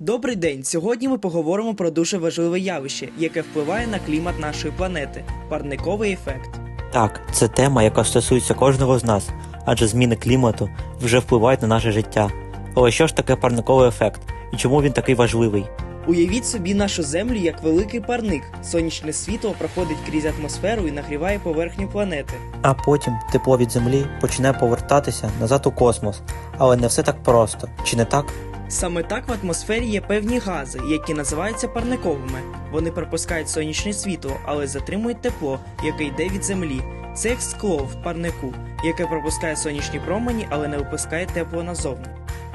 Добрий день! Сьогодні ми поговоримо про дуже важливе явище, яке впливає на клімат нашої планети парниковий ефект. Так, це тема, яка стосується кожного з нас, адже зміни клімату вже впливають на наше життя. Але що ж таке парниковий ефект і чому він такий важливий? Уявіть собі нашу землю як великий парник. Сонячне світло проходить крізь атмосферу і нагріває поверхню планети. А потім тепло від землі почне повертатися назад у космос. Але не все так просто, чи не так? Саме так в атмосфері є певні гази, які називаються парниковими. Вони пропускають сонячне світло, але затримують тепло, яке йде від землі. Це як скло в парнику, яке пропускає сонячні промені, але не випускає тепло назовні.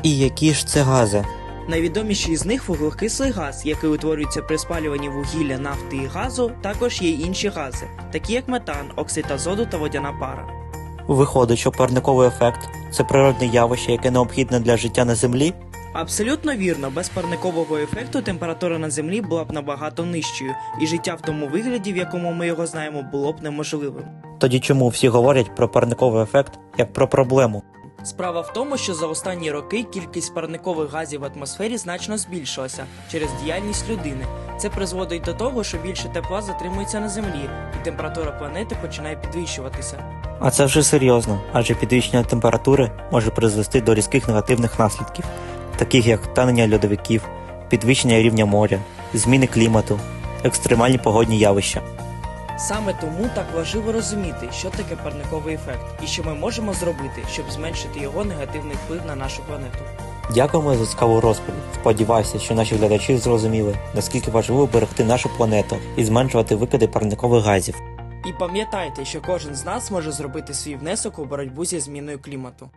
І які ж це гази? Найвідоміший з них вуглекислий газ, який утворюється при спалюванні вугілля, нафти і газу. Також є й інші гази, такі як метан, оксид азоту та водяна пара. Виходить, що парниковий ефект це природне явище, яке необхідне для життя на землі. Абсолютно вірно, без парникового ефекту температура на землі була б набагато нижчою, і життя в тому вигляді, в якому ми його знаємо, було б неможливим. Тоді чому всі говорять про парниковий ефект як про проблему? Справа в тому, що за останні роки кількість парникових газів в атмосфері значно збільшилася через діяльність людини. Це призводить до того, що більше тепла затримується на землі, і температура планети починає підвищуватися. А це вже серйозно, адже підвищення температури може призвести до різких негативних наслідків, таких як танення льодовиків, підвищення рівня моря, зміни клімату, екстремальні погодні явища. Саме тому так важливо розуміти, що таке парниковий ефект і що ми можемо зробити, щоб зменшити його негативний вплив на нашу планету. Дякуємо за цікаву розповідь. Сподіваюся, що наші глядачі зрозуміли, наскільки важливо берегти нашу планету і зменшувати викиди парникових газів. І пам'ятайте, що кожен з нас може зробити свій внесок у боротьбу зі зміною клімату.